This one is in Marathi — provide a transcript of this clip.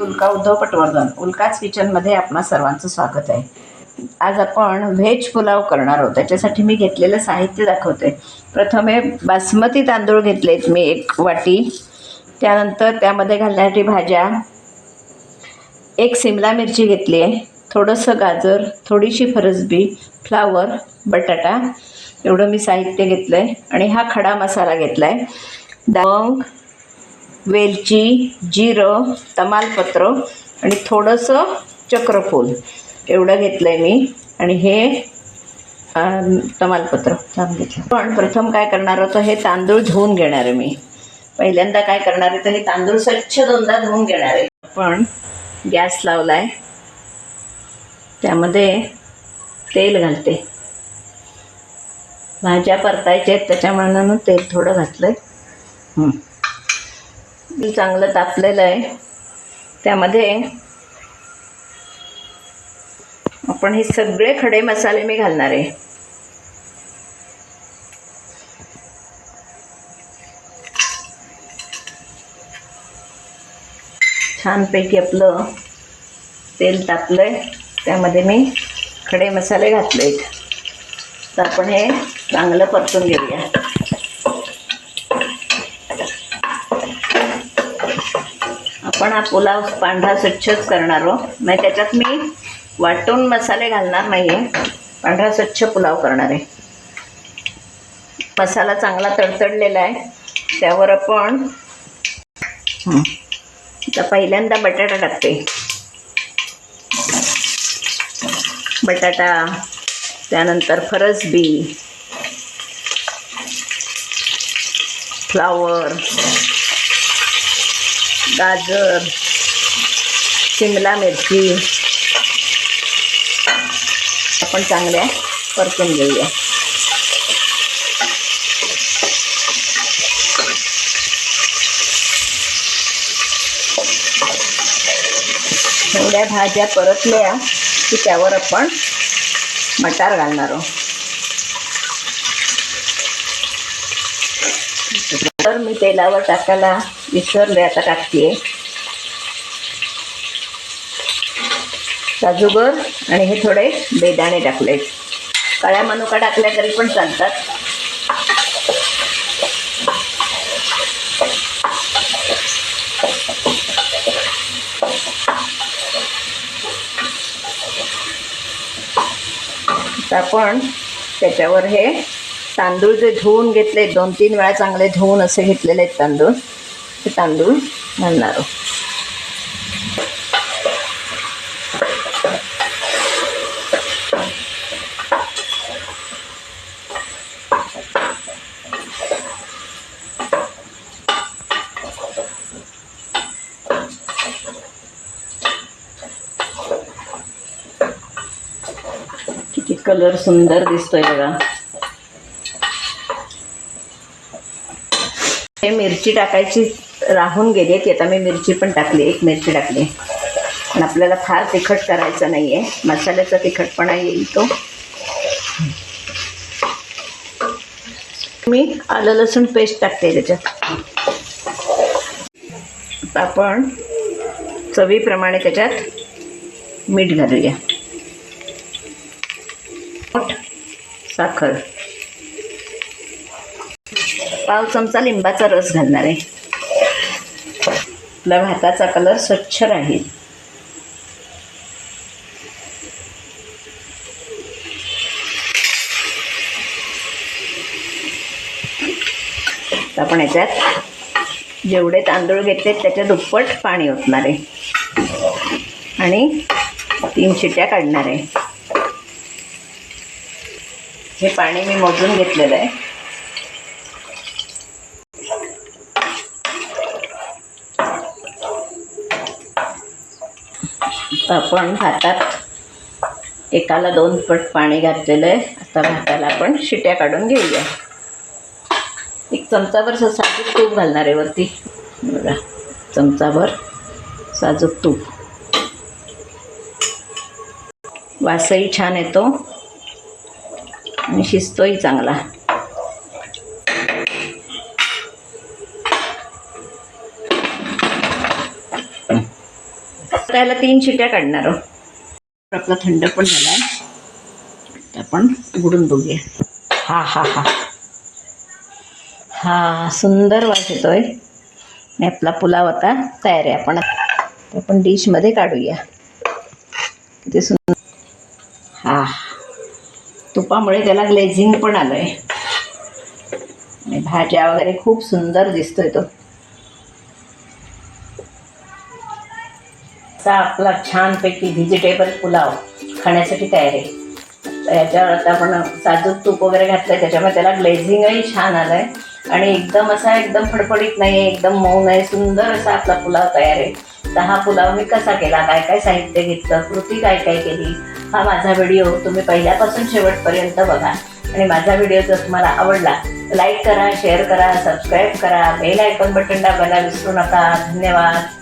उल्का उद्धव पटवर्धन उल्काच किचनमध्ये आपणा सर्वांचं स्वागत आहे. आज आपण व्हेज पुलाव करणार आहोत. त्याच्यासाठी मी घेतलेलं साहित्य दाखवते. प्रथम हे बासमती तांदूळ घेतलेत मी एक वाटी. त्यानंतर त्यामध्ये घालण्यासाठी भाज्या. एक सिमला मिरची घेतली आहे. थोडंसं गाजर थोडीशी फरसबी फ्लावर बटाटा एवढं मी साहित्य घेतलं आहे आणि हा खडा मसाला घेतला आहे लवंग वेलची जिरं तमालपत्र आणि थोडंसं चक्रफूल. एवढं घेतलं आहे मी. आणि हे तमालपत्र. छान घेतलं. पण प्रथम काय करणार होतं हे तांदूळ धुवून घेणार आहे मी. पहिल्यांदा काय करणार आहे तर हे तांदूळ स्वच्छ दोनदा धुवून घेणार आहे. पण गॅस लावला आहे त्यामध्ये तेल घालते. भाज्या परतायच्या आहेत त्याच्यामुळे तेल थोडं घातलं आहे चांगलं तापलेलं आहे त्यामध्ये आपण हे सगळे खडे मसाले मी घालणार आहे. छानपैकी आपलं तेल तापलंय त्यामध्ये मी खडे मसाले घातले तर आपण हे चांगलं परतून घेऊया. आपण हा पुलाव पांढरा स्वच्छच करणार आहोत मग त्याच्यात मी वाटून मसाले घालणार नाही आहे पांढरा स्वच्छ पुलाव करणार आहे. मसाला चांगला तडतडलेला आहे. त्यावर आपण हं, आता पहिल्यांदा बटाटा टाकते. बटाटा त्यानंतर फरसबी फ्लावर गाजर शिमला मिरची. आपण चांगल्या परतून घेऊया. एवढ्या भाज्या परतल्या की त्यावर आपण मटार घालणार आहोत. तर मी तेलावर टाकायला विसरले आता टाकते काजूगर आणि हे थोडे बेदाणे टाकले. काळ्या मनुका टाकल्या तरी पण चालतात. आपण त्याच्यावर हे तांदूळ जे धुवून घेतले दोन तीन वेळा चांगले धुवून असे घेतलेले आहेत तांदूळ. ते तांदूळ घालणार किती कलर सुंदर दिसतोय बघा. हे मिरची टाकायची राहून गेली ती आता मी मिरची पण टाकली एक मिरची टाकली पण आपल्याला फार तिखट करायचं नाही आहे मसाल्याचा तिखटपणा येईल तो. मी आलं लसूण पेस्ट टाकते त्याच्यात. आपण चवीप्रमाणे त्याच्यात मीठ घालूया. साखर. पाव चमचा लिंबाचा रस घालणार आहे. आपला भाताचा कलर स्वच्छ राहील. आपण याच्यात जेवढे तांदूळ घेतले त्याच्या दुप्पट पाणी ओतणार आहे. आणि तीन शिट्या काढणार आहे. हे पाणी मी मोजून घेतलेलं आहे. आपण भातात एकाला दोन पट पाणी घातलेलं आहे. आता भाताला आपण शिट्या काढून घेऊया. एक चमचाभर साजूक तूप घालणार आहे वरती. बघा चमचाभर साजूक तूप. वासही छान येतो आणि शिजतोही चांगला. त्याला तीन शिट्या काढणार आहोत आपला थंड पण झाला. आहे आपण उघडून बघूया. हा हा हा. हा सुंदर वास येतोय. आपला पुलाव आता तयार आहे. आपण आपण डिशमध्ये काढूया. किती सुंदर हा. तुपामुळे त्याला ग्लेझिंग पण आलं आहे आणि भाज्या वगैरे खूप सुंदर दिसतोय तो. असा आपला छानपैकी व्हेजिटेबल पुलाव खाण्यासाठी तयार आहे. याच्यावर आता आपण साजूक तूप वगैरे घातलं आहे त्याच्यामुळे त्याला ग्लेझिंगही छान आलं आहे आणि एकदम असा एकदम फडफडीत नाही आहे एकदम मऊ नाही सुंदर असा आपला पुलाव तयार आहे. तर हा पुलाव मी कसा केला काय काय साहित्य घेतलं कृती काय काय केली हा माझा व्हिडिओ तुम्ही पहिल्यापासून शेवटपर्यंत बघा. आणि माझा व्हिडिओ जर तुम्हाला आवडला लाईक करा शेअर करा सबस्क्राईब करा बेल आयकॉन बटन दाबायला विसरू नका. धन्यवाद.